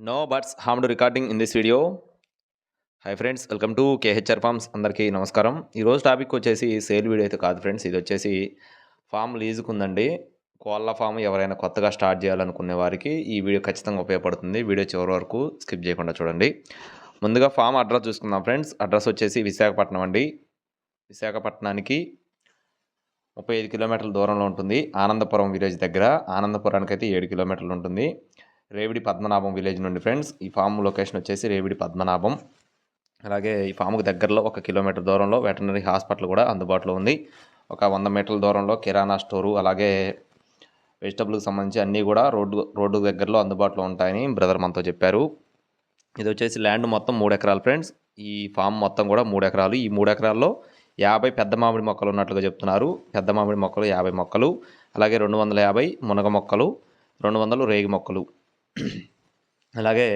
No butts harmed recording in this video hi friends welcome to KHR farms అందరికీ నమస్కారం. ఈరోజు topic వచ్చేసి sale video అయితే కాదు ఫ్రెండ్స్ ఇది వచ్చేసి ఫామ్ లీజుకు ఉందండి కోళ్ళ ఫామ్ ఎవరైనా కొత్తగా స్టార్ట్ చేయాలనుకునే వారికి ఈ వీడియో ఖచ్చితంగా ఉపయోగపడుతుంది. వీడియో చివరి వరకు స్కిప్ చేయకుండా చూడండి. ముందుగా ఫామ్ అడ్రస్ చూసుకుందాం ఫ్రెండ్స్ అడ్రస్ వచ్చేసి విశాఖపట్నం అండి. విశాఖపట్నానికి ముప్పై ఐదు కిలోమీటర్ల దూరంలో ఉంటుంది. ఆనందపురం విలేజ్ దగ్గర. ఆనందపురానికి అయితే ఏడు కిలోమీటర్లు ఉంటుంది. రేవిడి పద్మనాభం విలేజ్ నుండి ఫ్రెండ్స్. ఈ ఫామ్ లొకేషన్ వచ్చేసి రేవిడి పద్మనాభం. అలాగే ఈ ఫామ్కి దగ్గరలో ఒక కిలోమీటర్ దూరంలో వెటనరీ హాస్పిటల్ కూడా అందుబాటులో ఉంది. ఒక వంద మీటర్ల దూరంలో కిరాణా స్టోరు అలాగే వెజిటబుల్కి సంబంధించి అన్నీ కూడా రోడ్డు రోడ్డు దగ్గరలో అందుబాటులో ఉంటాయని బ్రదర్ మనతో చెప్పారు. ఇది వచ్చేసి ల్యాండ్ మొత్తం మూడు ఎకరాలు ఫ్రెండ్స్. ఈ ఫామ్ మొత్తం కూడా మూడు ఎకరాలు. ఈ మూడు ఎకరాల్లో యాభై పెద్ద మామిడి మొక్కలు ఉన్నట్లుగా చెప్తున్నారు. పెద్ద మామిడి మొక్కలు యాభై మొక్కలు అలాగే రెండు వందల యాభై మునగ మొక్కలు రెండు వందలు రేగి మొక్కలు. అలాగే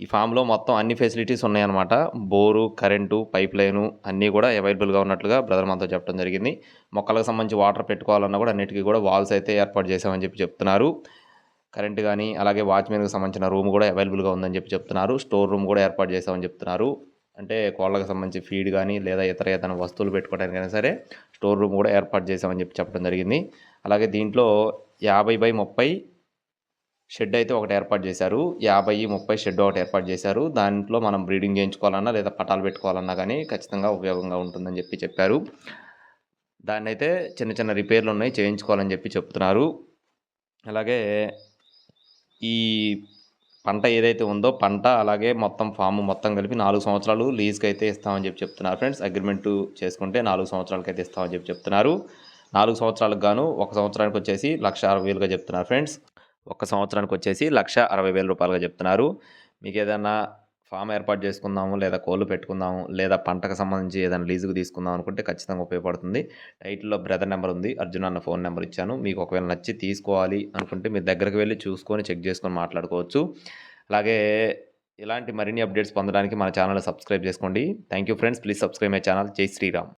ఈ ఫామ్లో మొత్తం అన్ని ఫెసిలిటీస్ ఉన్నాయన్నమాట. బోరు కరెంటు పైప్ లైను అన్నీ కూడా అవైలబుల్గా ఉన్నట్లుగా బ్రదర్ మనతో చెప్పడం జరిగింది. మొక్కలకు సంబంధించి వాటర్ పెట్టుకోవాలన్నా కూడా అన్నిటికీ కూడా వాల్స్ అయితే ఏర్పాటు చేసామని చెప్పి చెప్తున్నారు. కరెంట్ కానీ అలాగే వాచ్మెన్కి సంబంధించిన రూమ్ కూడా అవైలబుల్గా ఉందని చెప్పి చెప్తున్నారు. స్టోర్ రూమ్ కూడా ఏర్పాటు చేసామని చెప్తున్నారు. అంటే కోళ్ళకి సంబంధించి ఫీడ్ కానీ లేదా ఇతర ఏదైనా వస్తువులు పెట్టుకోవడానికైనా సరే స్టోర్ రూమ్ కూడా ఏర్పాటు చేసామని చెప్పి చెప్పడం జరిగింది. అలాగే దీంట్లో యాభై బై ముప్పై షెడ్ అయితే ఒకటి ఏర్పాటు చేశారు. యాభై ముప్పై షెడ్ ఒకటి ఏర్పాటు చేశారు. దాంట్లో మనం బ్రీడింగ్ చేయించుకోవాలన్నా లేదా పటాలు పెట్టుకోవాలన్నా కానీ ఖచ్చితంగా ఉపయోగంగా ఉంటుందని చెప్పి చెప్పారు. దాన్ని అయితే చిన్న చిన్న రిపేర్లు ఉన్నాయి. చేయించుకోవాలని చెప్పి చెప్తున్నారు. అలాగే ఈ పంట ఏదైతే ఉందో పంట అలాగే మొత్తం ఫామ్ మొత్తం కలిపి నాలుగు సంవత్సరాలు లీజ్కి అయితే ఇస్తామని చెప్పి చెప్తున్నారు ఫ్రెండ్స్. అగ్రిమెంట్ చేసుకుంటే నాలుగు సంవత్సరాలకి అయితే ఇస్తామని చెప్పి చెప్తున్నారు. నాలుగు సంవత్సరాలకు గాను ఒక సంవత్సరానికి వచ్చేసి లక్ష అరవై వేలుగా చెప్తున్నారు ఫ్రెండ్స్. ఒక సంవత్సరానికి వచ్చేసి లక్ష అరవై వేల రూపాయలుగా చెప్తున్నారు. మీకు ఏదైనా ఫామ్ ఏర్పాటు చేసుకుందాము లేదా కోళ్ళు పెట్టుకుందాము లేదా పంటకు సంబంధించి ఏదైనా లీజుకు తీసుకుందాం అనుకుంటే ఖచ్చితంగా ఉపయోగపడుతుంది. టైటిల్లో బ్రదర్ నెంబర్ ఉంది అర్జున్ అన్న ఫోన్ నెంబర్ ఇచ్చాను. మీకు ఒకవేళ నచ్చి తీసుకోవాలి అనుకుంటే మీ దగ్గరకు వెళ్ళి చూసుకొని చెక్ చేసుకొని మాట్లాడుకోవచ్చు. అలాగే ఇలాంటి మరిన్ని అప్డేట్స్ పొందడానికి మన ఛానల్ సబ్స్క్రైబ్ చేసుకోండి. Thank you friends. Please subscribe my channel. జై శ్రీరామ్.